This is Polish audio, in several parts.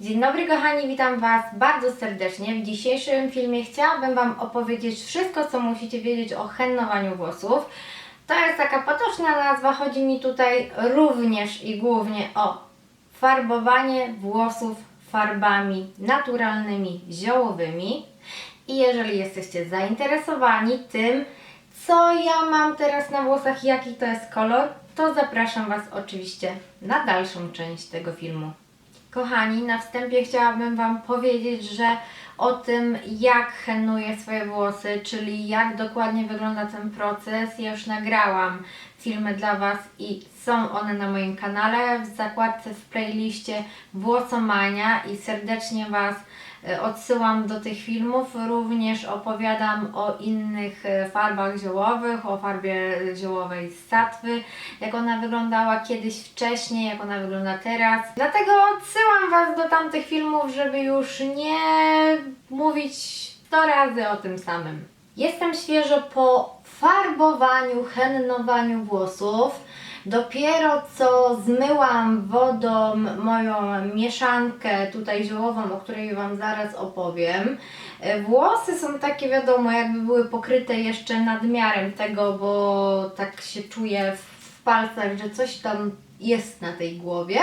Dzień dobry kochani, witam Was bardzo serdecznie. W dzisiejszym filmie chciałabym Wam opowiedzieć wszystko, co musicie wiedzieć o hennowaniu włosów. To jest taka potoczna nazwa, chodzi mi tutaj również i głównie o farbowanie włosów farbami naturalnymi, ziołowymi. I jeżeli jesteście zainteresowani tym, co ja mam teraz na włosach, jaki to jest kolor, to zapraszam Was oczywiście na dalszą część tego filmu. Kochani, na wstępie chciałabym Wam powiedzieć, że o tym, jak hennuję swoje włosy, czyli jak dokładnie wygląda ten proces, ja już nagrałam filmy dla Was i są one na moim kanale. W zakładce w playliście Włosomania i serdecznie Was odsyłam do tych filmów. Również opowiadam o innych e, farbach ziołowych, o farbie ziołowej z satwy, jak ona wyglądała kiedyś wcześniej, jak ona wygląda teraz. Dlatego odsyłam Was do tamtych filmów, żeby już nie mówić 100 razy o tym samym. Jestem świeżo po farbowaniu, hennowaniu włosów. Dopiero co zmyłam wodą moją mieszankę tutaj ziołową, o której Wam zaraz opowiem. E, Włosy są takie wiadomo, jakby były pokryte jeszcze nadmiarem tego, bo tak się czuję w- w palcach, że coś tam jest na tej głowie.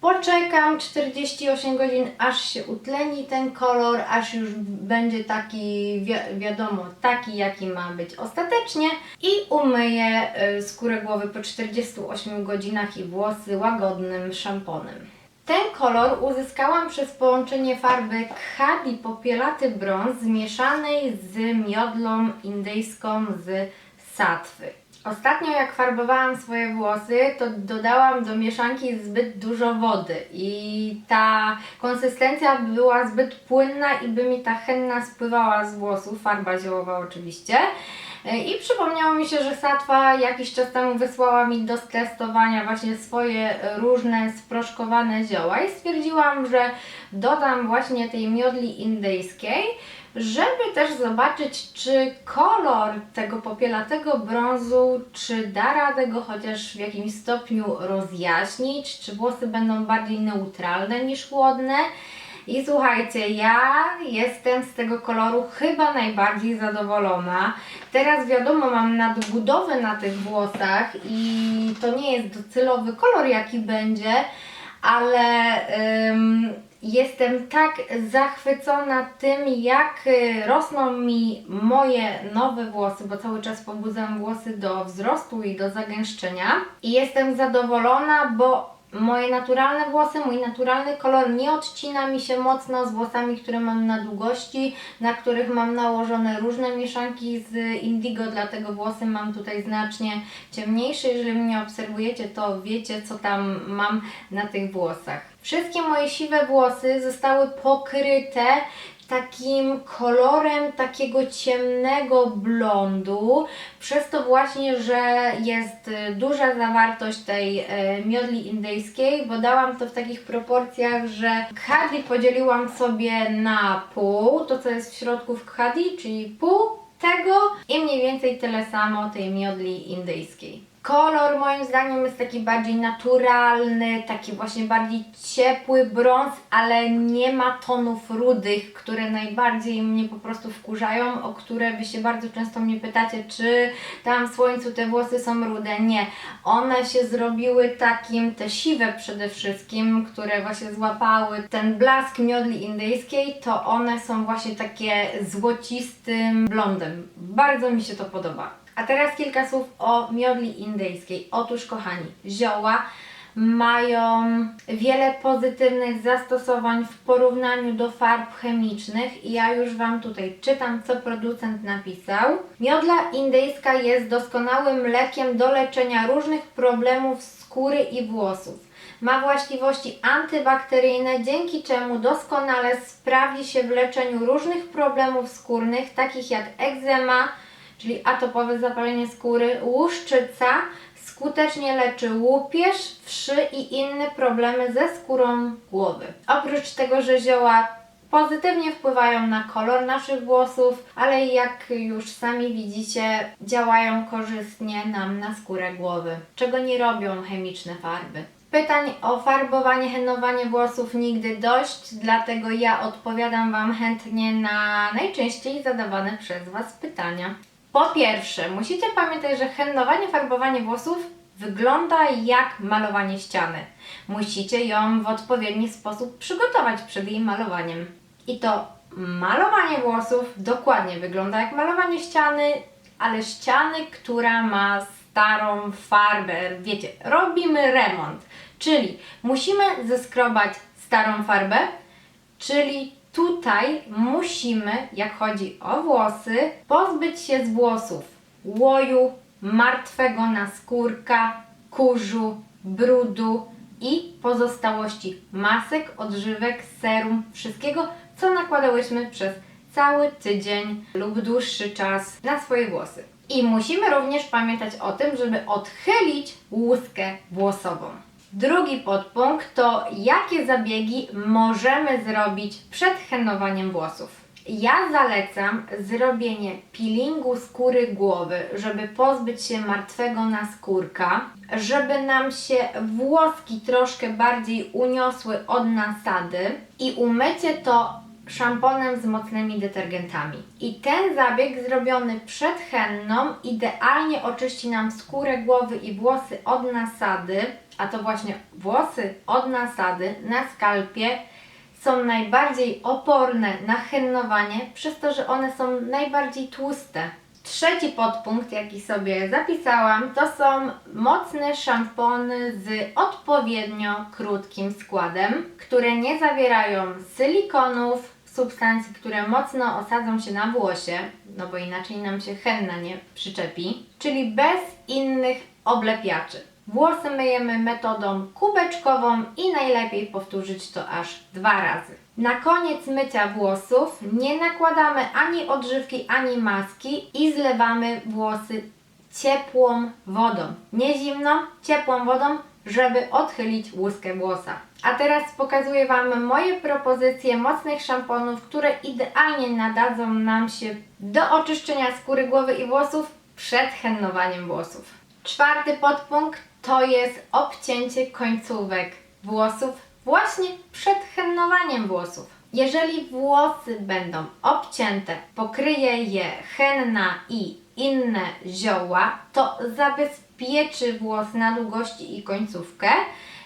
Poczekam 48 godzin, aż się utleni ten kolor, aż już będzie taki, wi- wiadomo, taki jaki ma być ostatecznie i umyję y, skórę głowy po 48 godzinach i włosy łagodnym szamponem. Ten kolor uzyskałam przez połączenie farby Khadi Popielaty Brąz zmieszanej z miodlą indyjską z satwy. Ostatnio jak farbowałam swoje włosy, to dodałam do mieszanki zbyt dużo wody. I ta konsystencja była zbyt płynna i by mi ta henna spływała z włosów, farba ziołowa oczywiście. I przypomniało mi się, że Satwa jakiś czas temu wysłała mi do testowania właśnie swoje różne sproszkowane zioła i stwierdziłam, że dodam właśnie tej miodli indyjskiej, żeby też zobaczyć, czy kolor tego popielatego brązu, czy da radę go chociaż w jakimś stopniu rozjaśnić, czy włosy będą bardziej neutralne niż chłodne. I słuchajcie, ja jestem z tego koloru chyba najbardziej zadowolona. Teraz wiadomo, mam nadbudowę na tych włosach i to nie jest docelowy kolor, jaki będzie, ale jestem tak zachwycona tym, jak y, rosną mi moje nowe włosy, bo cały czas pobudzam włosy do wzrostu i do zagęszczenia. I jestem zadowolona, bo moje naturalne włosy, mój naturalny kolor nie odcina mi się mocno z włosami, które mam na długości, na których mam nałożone różne mieszanki z indigo, dlatego włosy mam tutaj znacznie ciemniejsze. Jeżeli mnie obserwujecie, to wiecie, co tam mam na tych włosach. Wszystkie moje siwe włosy zostały pokryte takim kolorem takiego ciemnego blondu, przez to właśnie, że jest y, duża zawartość tej e, miodli indyjskiej, bo dałam to w takich proporcjach, że khadi podzieliłam sobie na pół, to co jest w środku w khadi, czyli pół tego i mniej więcej tyle samo tej miodli indyjskiej. Kolor moim zdaniem jest taki bardziej naturalny, taki właśnie bardziej ciepły brąz, ale nie ma tonów rudych, które najbardziej mnie po prostu wkurzają, o które wy się bardzo często mnie pytacie, czy tam w słońcu te włosy są rude. Nie, one się zrobiły takim, te siwe przede wszystkim, które właśnie złapały ten blask miodli indyjskiej, to one są właśnie takie złocistym blondem. Bardzo mi się to podoba. A teraz kilka słów o miodli indyjskiej. Otóż, kochani, zioła mają wiele pozytywnych zastosowań w porównaniu do farb chemicznych i ja już Wam tutaj czytam, co producent napisał. Miodla indyjska jest doskonałym lekiem do leczenia różnych problemów skóry i włosów. Ma właściwości antybakteryjne, dzięki czemu doskonale sprawdzi się w leczeniu różnych problemów skórnych, takich jak egzema, czyli atopowe zapalenie skóry, łuszczyca, skutecznie leczy łupież, wszy i inne problemy ze skórą głowy. Oprócz tego, że zioła pozytywnie wpływają na kolor naszych włosów, ale jak już sami widzicie, działają korzystnie nam na skórę głowy, czego nie robią chemiczne farby. Pytań o farbowanie, hennowanie włosów nigdy dość, dlatego ja odpowiadam Wam chętnie na najczęściej zadawane przez Was pytania. Po pierwsze, musicie pamiętać, że hennowanie, farbowanie włosów wygląda jak malowanie ściany. Musicie ją w odpowiedni sposób przygotować przed jej malowaniem. I to malowanie włosów dokładnie wygląda jak malowanie ściany, ale ściany, która ma starą farbę. Wiecie, robimy remont, czyli musimy zeskrobać starą farbę, czyli tutaj musimy, jak chodzi o włosy, pozbyć się z włosów łoju, martwego naskórka, kurzu, brudu i pozostałości masek, odżywek, serum, wszystkiego, co nakładałyśmy przez cały tydzień lub dłuższy czas na swoje włosy. I musimy również pamiętać o tym, żeby odchylić łuskę włosową. Drugi podpunkt to jakie zabiegi możemy zrobić przed hennowaniem włosów. Ja zalecam zrobienie peelingu skóry głowy, żeby pozbyć się martwego naskórka, żeby nam się włoski troszkę bardziej uniosły od nasady i umycie to szamponem z mocnymi detergentami. I ten zabieg zrobiony przed henną idealnie oczyści nam skórę głowy i włosy od nasady, a to właśnie włosy od nasady na skalpie są najbardziej oporne na hennowanie, przez to, że one są najbardziej tłuste. Trzeci podpunkt, jaki sobie zapisałam, to są mocne szampony z odpowiednio krótkim składem, które nie zawierają silikonów, substancji, które mocno osadzą się na włosie, no bo inaczej nam się henna nie przyczepi, czyli bez innych oblepiaczy. Włosy myjemy metodą kubeczkową i najlepiej powtórzyć to aż dwa razy. Na koniec mycia włosów nie nakładamy ani odżywki, ani maski i zlewamy włosy ciepłą wodą. Nie zimną, ciepłą wodą, żeby odchylić łuskę włosa. A teraz pokazuję Wam moje propozycje mocnych szamponów, które idealnie nadadzą nam się do oczyszczenia skóry głowy i włosów przed hennowaniem włosów. Czwarty podpunkt to jest obcięcie końcówek włosów właśnie przed hennowaniem włosów. Jeżeli włosy będą obcięte, pokryje je henna i inne zioła, to zabezpieczy włos na długości i końcówkę,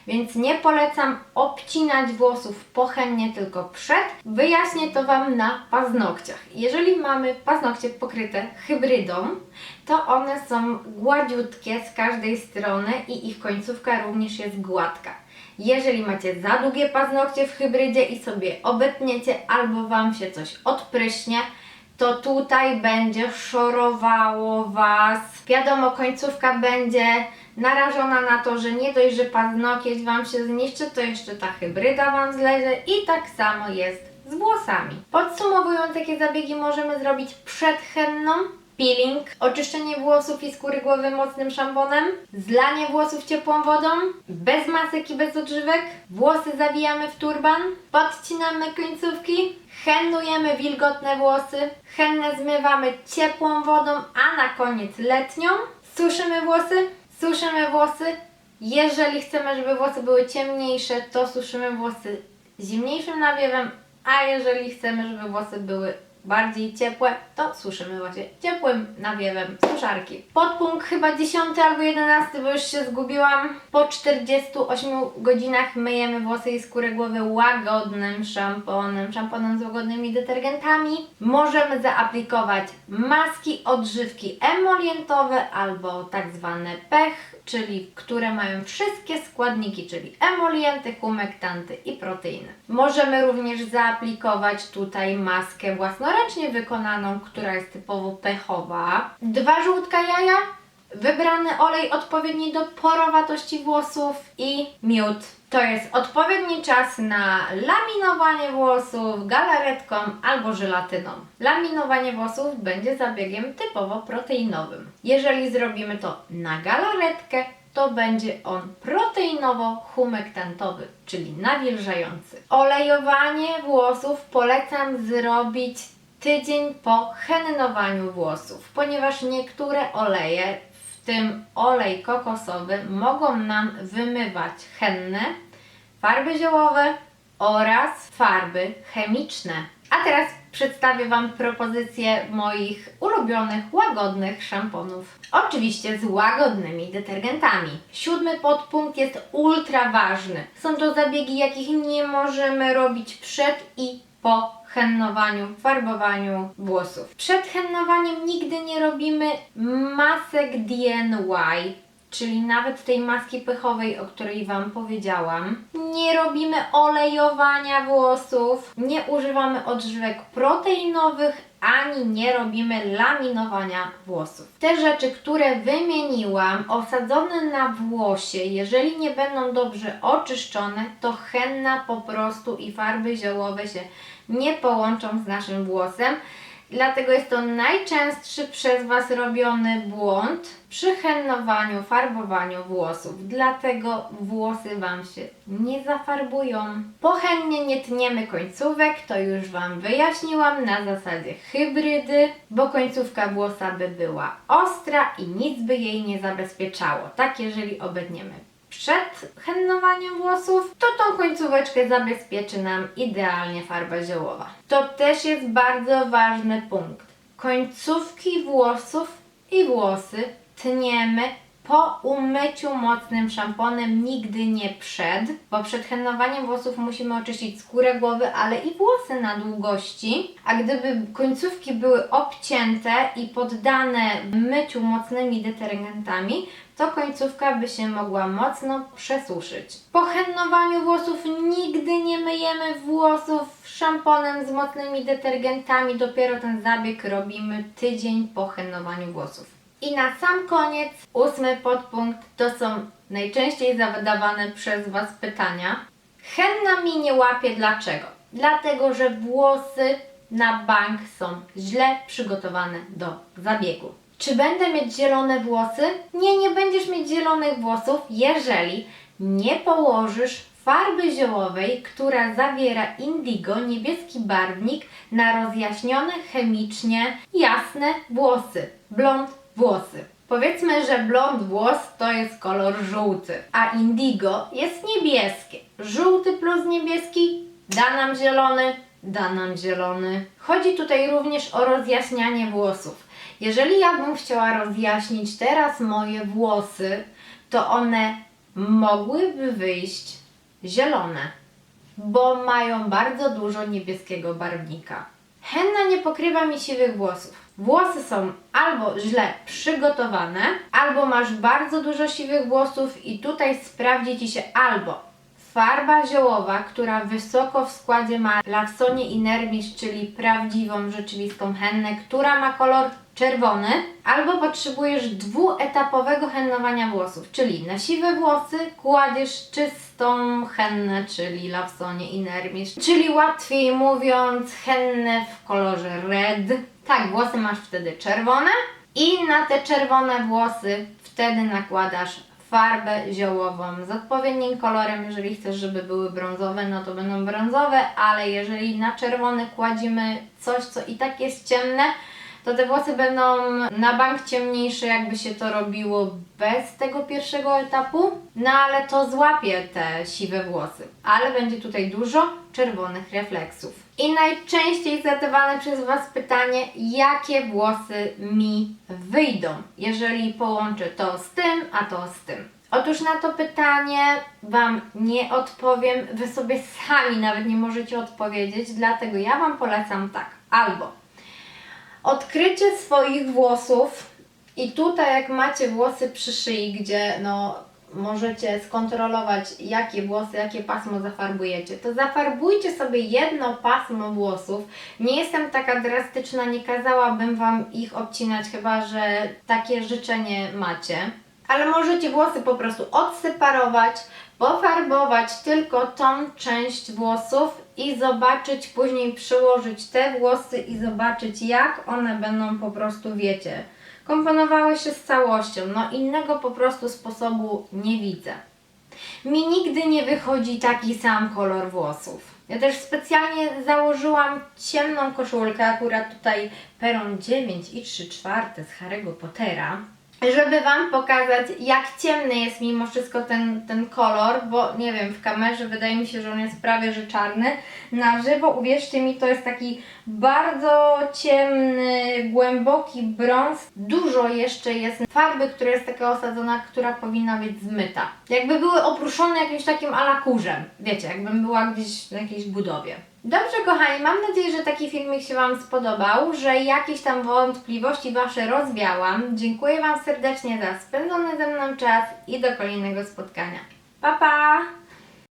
więc nie polecam obcinać włosów po hennie, tylko przed. Wyjaśnię to Wam na paznokciach. Jeżeli mamy paznokcie pokryte hybrydą, to one są gładziutkie z każdej strony i ich końcówka również jest gładka. Jeżeli macie za długie paznokcie w hybrydzie i sobie obetniecie albo Wam się coś odpryśnie, to tutaj będzie szorowało Was. Wiadomo, końcówka będzie narażona na to, że nie dość, że paznokieć Wam się zniszczy, to jeszcze ta hybryda Wam zlezie i tak samo jest z włosami. Podsumowując, jakie zabiegi możemy zrobić przed henną, peeling, oczyszczenie włosów i skóry głowy mocnym szamponem, zlanie włosów ciepłą wodą, bez masek i bez odżywek, włosy zawijamy w turban, podcinamy końcówki, hennujemy wilgotne włosy, hennę zmywamy ciepłą wodą, a na koniec letnią, suszymy włosy, suszymy włosy, jeżeli chcemy, żeby włosy były ciemniejsze, to suszymy włosy zimniejszym nawiewem, a jeżeli chcemy, żeby włosy były bardziej ciepłe, to suszymy właśnie ciepłym nawiewem suszarki. Podpunkt chyba 10 albo 11, bo już się zgubiłam. Po 48 godzinach myjemy włosy i skórę głowy łagodnym szamponem, szamponem z łagodnymi detergentami. Możemy zaaplikować maski, odżywki emolientowe albo tak zwane pech, czyli które mają wszystkie składniki, czyli emolienty, humektanty i proteiny. Możemy również zaaplikować tutaj maskę własnoręcznie wykonaną, która jest typowo pechowa. Dwa żółtka jaja, wybrany olej odpowiedni do porowatości włosów i miód. To jest odpowiedni czas na laminowanie włosów galaretką albo żelatyną. Laminowanie włosów będzie zabiegiem typowo proteinowym. Jeżeli zrobimy to na galaretkę, to będzie on proteinowo-humektantowy, czyli nawilżający. Olejowanie włosów polecam zrobić tydzień po hennowaniu włosów, ponieważ niektóre oleje w tym olej kokosowy, mogą nam wymywać henne, farby ziołowe oraz farby chemiczne. A teraz przedstawię Wam propozycję moich ulubionych, łagodnych szamponów. Oczywiście z łagodnymi detergentami. Siódmy podpunkt jest ultra ważny. Są to zabiegi, jakich nie możemy robić przed i po hennowaniu, farbowaniu włosów. Przed hennowaniem nigdy nie robimy masek DNY, czyli nawet tej maski pychowej, o której Wam powiedziałam. Nie robimy olejowania włosów, nie używamy odżywek proteinowych, ani nie robimy laminowania włosów. Te rzeczy, które wymieniłam, osadzone na włosie, jeżeli nie będą dobrze oczyszczone, to henna po prostu i farby ziołowe się nie połączą z naszym włosem. Dlatego jest to najczęstszy przez Was robiony błąd przy hennowaniu, farbowaniu włosów. Dlatego włosy Wam się nie zafarbują. Po hennie nie tniemy końcówek, to już Wam wyjaśniłam na zasadzie hybrydy, bo końcówka włosa by była ostra i nic by jej nie zabezpieczało. Tak jeżeli obetniemy przed hennowaniem włosów, to tą końcóweczkę zabezpieczy nam idealnie farba ziołowa. To też jest bardzo ważny punkt. Końcówki włosów i włosy tniemy po umyciu mocnym szamponem, nigdy nie przed, bo przed hennowaniem włosów musimy oczyścić skórę głowy, ale i włosy na długości. A gdyby końcówki były obcięte i poddane myciu mocnymi detergentami, to końcówka by się mogła mocno przesuszyć. Po hennowaniu włosów nigdy nie myjemy włosów szamponem z mocnymi detergentami, dopiero ten zabieg robimy tydzień po hennowaniu włosów. I na sam koniec, ósmy podpunkt, to są najczęściej zadawane przez Was pytania. Henna mi nie łapie dlaczego? Dlatego, że włosy na bank są źle przygotowane do zabiegu. Czy będę mieć zielone włosy? Nie, nie będziesz mieć zielonych włosów, jeżeli nie położysz farby ziołowej, która zawiera indigo, niebieski barwnik, na rozjaśnione chemicznie jasne włosy, blond włosy. Powiedzmy, że blond włos to jest kolor żółty, a indigo jest niebieskie. Żółty plus niebieski da nam zielony, da nam zielony. Chodzi tutaj również o rozjaśnianie włosów. Jeżeli ja bym chciała rozjaśnić teraz moje włosy, to one mogłyby wyjść zielone, bo mają bardzo dużo niebieskiego barwnika. Henna nie pokrywa mi siwych włosów. Włosy są albo źle przygotowane, albo masz bardzo dużo siwych włosów i tutaj sprawdzi Ci się albo farba ziołowa, która wysoko w składzie ma Lawsonie Inermis, czyli prawdziwą, rzeczywistą hennę, która ma kolor czerwony, albo potrzebujesz dwuetapowego hennowania włosów, czyli na siwe włosy kładziesz czystą hennę, czyli Lawsonie Inermis, czyli łatwiej mówiąc hennę w kolorze red. Tak, włosy masz wtedy czerwone i na te czerwone włosy wtedy nakładasz farbę ziołową z odpowiednim kolorem. Jeżeli chcesz, żeby były brązowe, no to będą brązowe, ale jeżeli na czerwony kładziemy coś, co i tak jest ciemne, to te włosy będą na bank ciemniejsze, jakby się to robiło bez tego pierwszego etapu. No ale to złapie te siwe włosy. Ale będzie tutaj dużo czerwonych refleksów. I najczęściej zadawane przez Was pytanie, jakie włosy mi wyjdą, jeżeli połączę to z tym, a to z tym. Otóż na to pytanie Wam nie odpowiem, Wy sobie sami nawet nie możecie odpowiedzieć, dlatego ja Wam polecam tak. Albo odkrycie swoich włosów i tutaj jak macie włosy przy szyi, gdzie no możecie skontrolować jakie włosy, jakie pasmo zafarbujecie, to zafarbujcie sobie jedno pasmo włosów. Nie jestem taka drastyczna, nie kazałabym Wam ich obcinać, chyba że takie życzenie macie. Ale możecie włosy po prostu odseparować, pofarbować tylko tą część włosów i zobaczyć, później przyłożyć te włosy i zobaczyć jak one będą po prostu, wiecie, komponowały się z całością. No innego po prostu sposobu nie widzę. Mi nigdy nie wychodzi taki sam kolor włosów. Ja też specjalnie założyłam ciemną koszulkę, akurat tutaj peron 9 i 3 czwarte z Harry'ego Pottera. Żeby Wam pokazać, jak ciemny jest mimo wszystko ten, ten kolor, bo nie wiem, w kamerze wydaje mi się, że on jest prawie że czarny. Na żywo, uwierzcie mi, to jest taki bardzo ciemny, głęboki brąz. Dużo jeszcze jest farby, która jest taka osadzona, która powinna być zmyta. Jakby były oprószone jakimś takim alakurzem. Wiecie, jakbym była gdzieś na jakiejś budowie. Dobrze, kochani, mam nadzieję, że taki filmik się Wam spodobał, że jakieś tam wątpliwości Wasze rozwiałam. Dziękuję Wam serdecznie za spędzony ze mną czas i do kolejnego spotkania. Pa, pa!